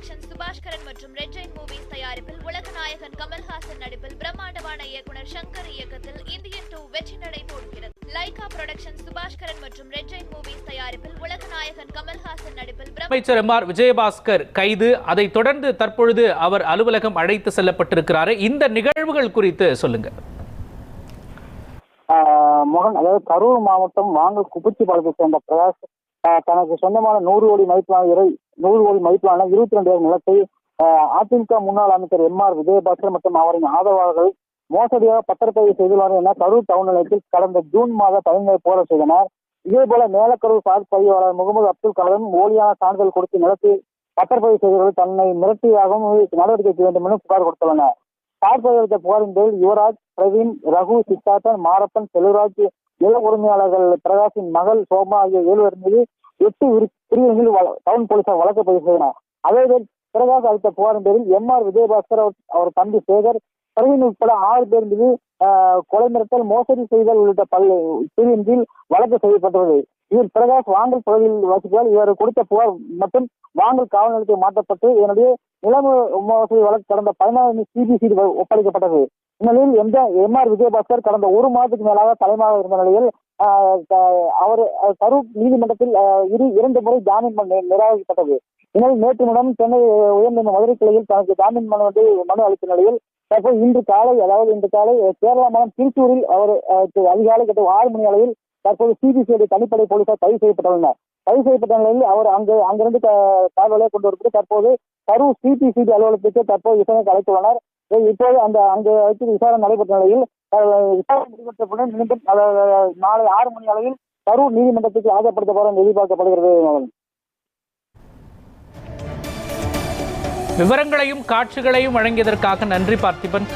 Production Subaskaran மற்றும் red Jain movies தயாரிப்பில் உலகநாயகன் கமல்ஹாசன் நடிப்பில் பிரம்மாண்டமான இயக்குனர் சங்கர் இயக்கத்தில் இந்தியன் டூ வெற்றி நடை போடுகிறது லைகா புரொடக்ஷன் சுபாஷ்கரன் மற்றும் ரெட் ஜெயின் மூவிஸ் தயாரிப்பில் உலகநாயகன் கமல்ஹாசன் நடிப்பில் அமைச்சர் எம் ஆர் விஜயபாஸ்கர் கைது. அதைத் தொடர்ந்து தற்பொழுது அவர் அலுவலகம் அழைத்து செல்லப்பட்டிருக்கிறாரு. இந்த நிகழ்வுகள் குறித்து சொல்லுங்க. ஆஹ் மோகன் அதாவது கரூர் மாவட்டம் வாங்கல் குப்பச்சி பாலத்தை சேர்ந்த பிரகாஷ் தனக்கு சொந்தமான நூறு கோடி மதிப்பிலான இறை நூறு கோடி மதிப்பிலான இருபத்தி ரெண்டு ஏக்கர் நிலத்தை அதிமுக முன்னாள் அமைச்சர் எம் ஆர் விஜயபாஸ்கர் மற்றும் அவரின் ஆதரவாளர்கள் மோசடியாக பத்திரப்பதிவு செய்துள்ளார்கள் என கரூர் டவுன் நிலையத்தில் கடந்த ஜூன் மாத பதினைந்து போட செய்தனர். இதேபோல மேலக்கரூர் சார் பதிவாளர் முகமது அப்துல் கலாம் போலியான சான்றிதழ் கொடுத்து நிலத்தை பத்திரப்பதிவு செய்தவர்கள் தன்னை மிரட்டியாகவும் நடவடிக்கை செய்ய வேண்டும் என புகார் கொடுத்துள்ளனர். சார் பதிவளித்த புகாரின் பேரில் யுவராஜ் பிரவீன் ரகு சித்தார்த்தன் மாரப்பன் செல்வராஜ் நில உரிமையாளர்கள் பிரகாஷின் மகள் சோமா ஆகிய ஏழுவர் மீது எட்டு விரி- பிரிவுகளில் டவுன் போலீசார் வழக்கு பதிவு செய்தனர். அதேபோல் பிரகாஷ் அளித்த புகாரின் பேரில் எம் ஆர் விஜயபாஸ்கர் அவர் தம்பி சேகர் பிரவீன் உட்பட ஆறு பேர் மீது கொலை மிரட்டல் மோசடி செய்தல் உள்ளிட்ட பல் பிரிவின் கீழ் வழக்கு செய்யப்பட்டுள்ளது. இதில் பிரகாஷ் வாங்கல் பகுதியில் வசிப்பதால் இவர் கொடுத்த புகார் மற்றும் வாங்கல் காவல் நிலையத்தை மாற்றப்பட்டு இதனுடைய நிலைமை மோசடி வழக்கு கடந்த பதினாறு சிபிசிடி ஒப்படைக்கப்பட்டது. இந்நிலையில் எந்த எம் ஆர் விஜயபாஸ்கர் கடந்த ஒரு மாதத்துக்கு மேலாக தலைமையாக இருந்த நிலையில் அவர் அஹ், கரூர் நீதிமன்றத்தில் இரு இரண்டு முறை ஜாமீன் மனு நிராகரிக்கப்பட்டது. எனவே நேற்று முடம் சென்னை உயர்நீதிமன்ற மதுரை கிளையில் தனக்கு ஜாமீன் மனு வந்து மனு அளித்த நிலையில் தற்போது இன்று காலை அதாவது இன்று காலை கேரளா மாநிலம் திருச்சூரில் அவர் அதிகாலை கிட்ட ஆறு மணி அளவில் தற்போது சிபிசிஐடி தனிப்படை போலீசார் கைது செய்யப்பட்டுள்ளனர். கைது செய்யப்பட்ட நிலையில் அவர் அங்கு அங்கிருந்து க- காவலை கொண்டு வரப்பட்டு தற்போது கரூர் சிபிசிபி அலுவலகத்துக்கு தற்போது விசாரணைக்கு அழைத்துள்ளனர் இப்போது அந்த அங்கு வைத்து விசாரணை நடைபெற்ற நிலையில் விசாரணை முடிவெற்றவுடன் மீண்டும் நாளை ஆறு மணி அளவில் கரூர் நீதிமன்றத்துக்கு ஆஜர்படுத்தப்படும் என்று எதிர்பார்க்கப்படுகிறது. விவரங்களையும் காட்சிகளையும் வழங்கியதற்காக நன்றி பார்த்திபன்.